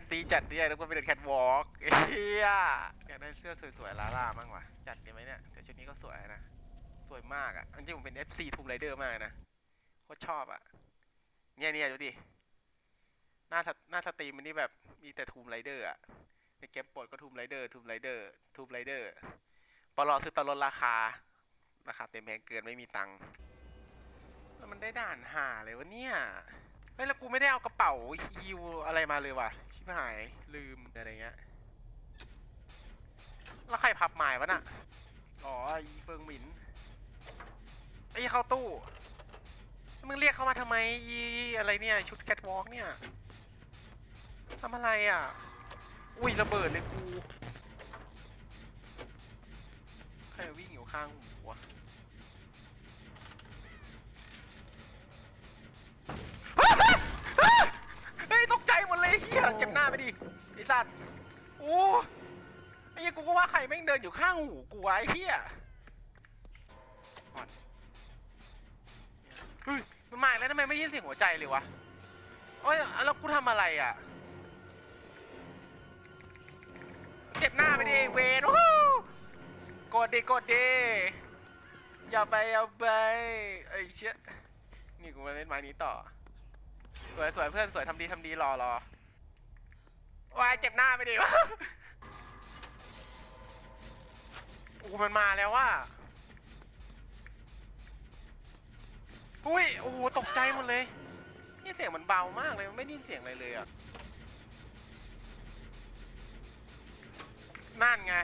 นซีจัดเนี่ยแล้วก็ไปเป็นแคทวอล์กเฮียอยากได้เสื้อสวยๆลาล่าบ้างว่ะจัดดีไหมเนี่ยแต่ชุดนี้ก็สวยนะ สวยมากอะจริงๆผมเป็น FC ทูมไรเดอร์มากนะโคตรชอบอะ เนี่ยเนี่ยดูดิ หน้าสหน้าสตรีมมันนี่แบบมีแต่ทูมไรเดอร์อะในเกมโปรดก็ทูมไรเดอร์ทูมไรเดอร์ทูมไรเดอร์ปลอซื้อตอนลดราคา ราคาเต็มแพงเกินไม่มีตังค์แล้วมันได้ด่านหาเลยวะเนี่ย เฮ้ยแล้วกูไม่ได้เอากระเป๋าฮิวอะไรมาเลยว่ะ ชิบหายลืมอะไรเงี้ย แล้วใครพับหมายวะน่ะ อ๋ออีเฟิงหมินไอ้เข้าตู้ มึงเรียกเขามาทำไมอีอะไรเนี่ย ชุดแคทวอล์กเนี่ยทำอะไรอะ อุ้ยระเบิดเลยกู ใครวิ่งอยู่ข้างหูวะ เฮ้ยตกใจหมดเลยเฮียเจ็บหน้า ไปดิไอสัตว์โอ้ไอ้เหี้ยกูก็ว่าใครแม่งเดินอยู่ข้างหูกูวะไอ้เฮียก่อนเฮ้ยมันมาอีกแล้วทำไมไม่ได้ยินเสียงหัวใจเลยวะโอ้ยแล้วกูทำอะไรอะ เจ็บหน้าไปดิเวนโอ้โหกดดิกดดิอย่าไปอย่าไปไอ้เชี่ยนี่กูมาเล่นไม้นี้ต่อ สวยสวยเพื่อนสวยทำดีทำดีรอรอ วายเจ็บหน้าไปดิวะโอ้มันมาแล้วว่าอุ้ยโอ้โหตกใจหมดเลยนี่เสียงมันเบามากเลยไม่ได้ยินเสียงอะไรเลยอะนั่นไง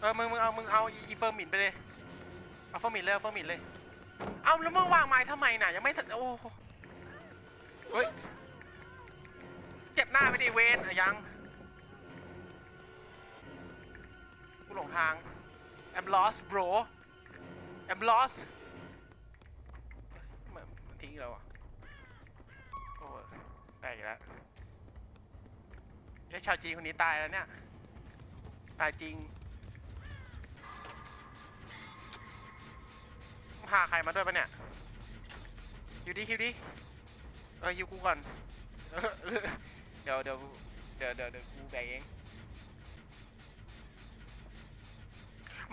เออมึงมึงเอามึงเอาอีเฟิร์มินไปเลยเอาเฟิร์มินเลยเอาเฟิร์มินเลยเอาแล้วมึงวางไม้ทำไมน่ะยังไม่ทันโอ้เฮ้ย หน้าไปดิเวนอะยัง กูหลงทาง I'm lost bro I'm lost มันมันทิ้งเราอะโอ้ยตายอีกแล้วเฮ้ชาวจีนคนนี้ตายแล้วเนี่ย ตายจริง พาใครมาด้วยปะเนี่ยคิวดิคิวดิเออฮิวกูก่อน เดี๋ยวเดี๋ยวเดี๋ยวเดี๋ยวเดี๋ยวกูแบกเอง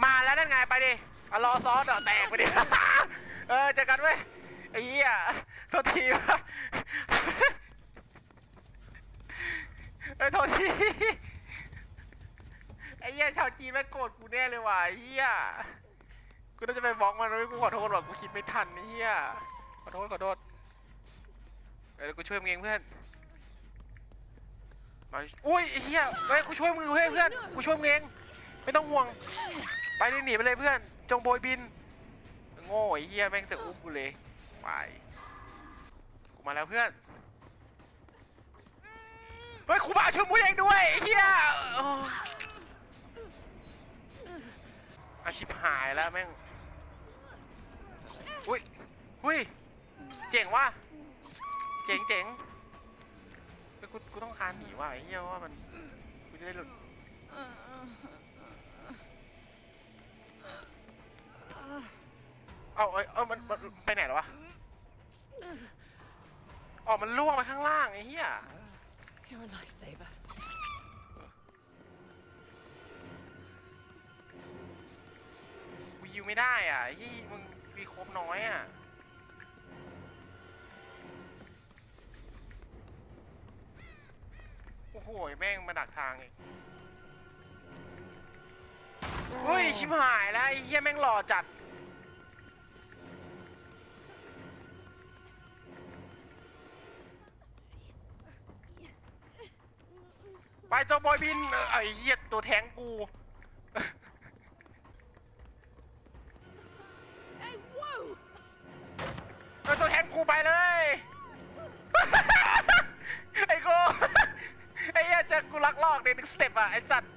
มาแล้วนั่นไงไปดิรอซอสเดี๋ยวแตกไปดิ เออเจอกันเว้ยไอ้เหี้ยโทษทีวะเอ้ยโทษทีไอ้เหี้ยชาวจีนแม่งโกรธกูแน่เลยว่ะไอ้เหี้ยกูน่าจะไปบล็อกมันไว้กูขอโทษว่ะกูคิดไม่ทันไอ้เหี้ยขอโทษขอโทษเดี๋ยวกูช่วยมึงเองเพื่อน มาอุ้ยไอ้เฮียเฮ้ยกูช่วยมึงเพื่อนเพื่อนกูช่วยมึงเองไม่ต้องห่วง ไปเลยหนีไปเลยเพื่อน จงโบยบิน โง่ไอ้เฮียแม่งจะอุ้มกูเลยไปกูมาแล้วเพื่อนเฮ้ยครูบาช่วยมึงเองด้วยไอ้เฮียโอ้อาชิบหายแล้วแม่งอุ้ยอุ้ยเจ๋งว่ะเจ๋งเจ๋ง เฮ้ยกูกูต้องคานหนีว่ะไอ้เหี้ยว่ามันกูจะได้หลุดเอาเอ้ยเออมันมันไปไหนแล้ววะอ๋อมันล่วงไปข้างล่างไอ้เหี้ย You're a lifesaver. กูยิวไม่ได้อะไอ้ที่มึงมีครบน้อยอะ หแม่งมาดักทางอีกเฮ้ยชิบหายแล้วไอ้เหี้ยแม่งหล่อจัด ไปตัวบอยบินเออไอ้เหี้ยตัวแทงกู สเต็ปอะไอสัตว์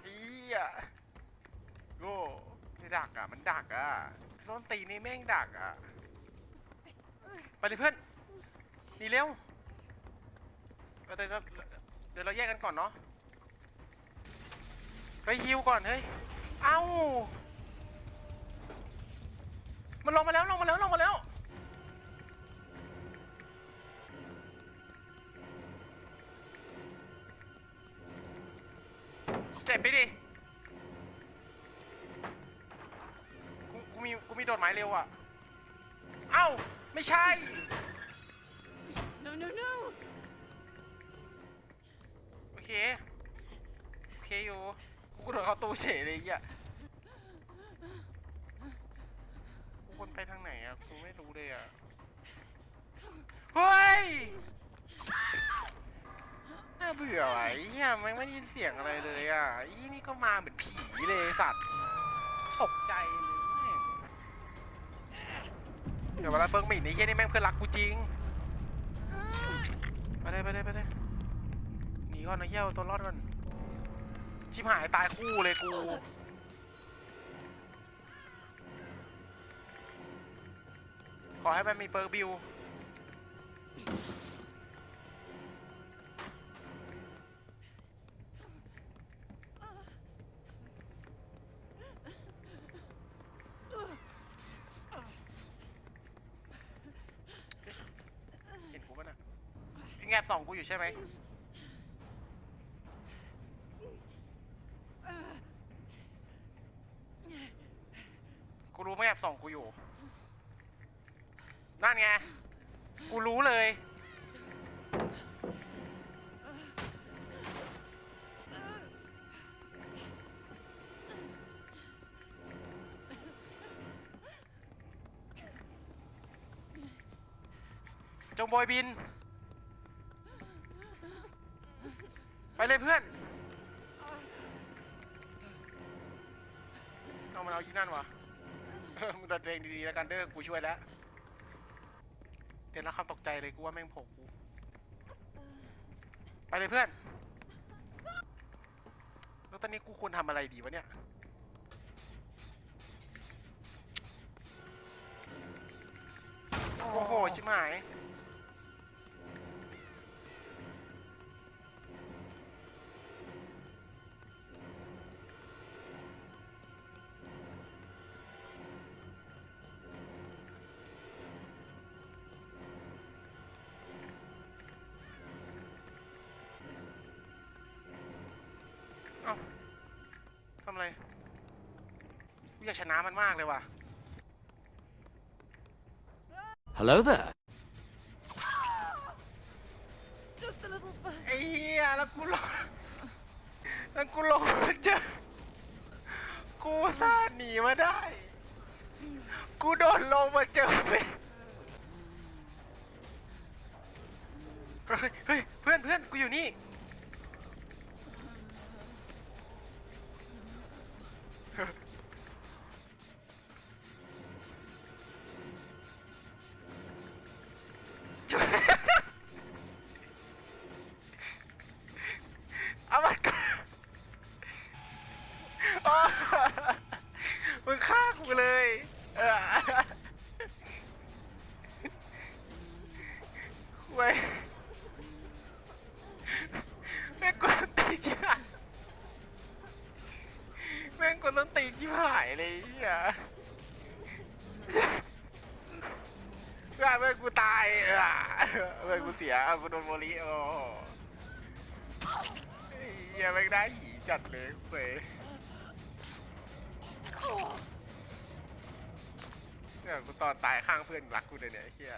ไอ้เหี้ยโง่ไม่ดักอะ มันดักอะต้นตีนี่แม่งดักอะ ไปเลยเพื่อนหนีเร็วเออเดี๋ยวเราเดี๋ยวเราแยกกันก่อนเนาะไปฮิวก่อนเฮ้ย เอ้า มันลงมาแล้วลงมาแล้วลงมาแล้ว จ็บไปดิ กูกูมีกูมีโดดไม้เร็วอะ เอ้า ไม่ใช่ No, no, no! โอเค โอเคอยู่ กูโดดเข้าตู้เฉยเลยไอะกูวนไปทางไหนอะ กูไม่รู้เลยอะ เฮ้ย น่าเบื่อว่ะไอ้เหี้ยแม่งไม่ได้ยินเสียงอะไรเลยอะไอ้นี่ก็มาเหมือนผีเลยไอ้สัตว์ ตกใจเลยแม่งเดี๋ยวเวลาเฟิงหมิ่นไอ้เหี้ยนี่แม่งเพื่อนรักกูจริง ไปเลยไปเลยไปเลยหนีก่อนนะเหี้ยเอาตัวรอดก่อน ชิบหายตายคู่เลยกู ขอให้มันมีเปิร์กบิว แงบส่องกูอยู่ใช่ไหมกูรู้ไม่แอบส่องกูอยู่ นั่นไง กูรู้เลย จงบอยบิน ไป เลยเพื่อน เอามันเอายี่นั่นวะมึงตัดตัวเองดีๆแล้วกันเด้อกูช่วยแล้วเดี๋ยวนะคำตกใจเลยกูว่าแม่งโผล่กูไปเลยเพื่อน แล้วตอนนี้กูควรทำอะไรดีวะเนี่ย โอ้โห ชิบหายาทำอะไรกูอยากชนะมันมากเลยว่ะ Hello there. Just a little further. ไอ้เหี้ยแล้วกูลงแล้วกูลงมาเจอ กูอุตสาห์หนีมาได้ กูโดนลงมาเจอเลยเฮ้ยเฮ้ยเพื่อนเพื่อนกูอยู่นี่ ช่วย เอามาก่อนโอ้มึงฆ่ากูเลย เออคุยแม่งกวนตีนชิบหายแม่งกวนต้นตีนชิบหายเลยไอ้เฮียเพื่ อนเพื่อนกูตายเออเพื่อนกูเสียกูโดนโมลิโอ้โหไอ้เฮียแม่งได้หีจัดเลยเว้ยเนี่ยกูตอนตายข้างเพื่อนรักกูเลยเนี่ยไอ้เฮีย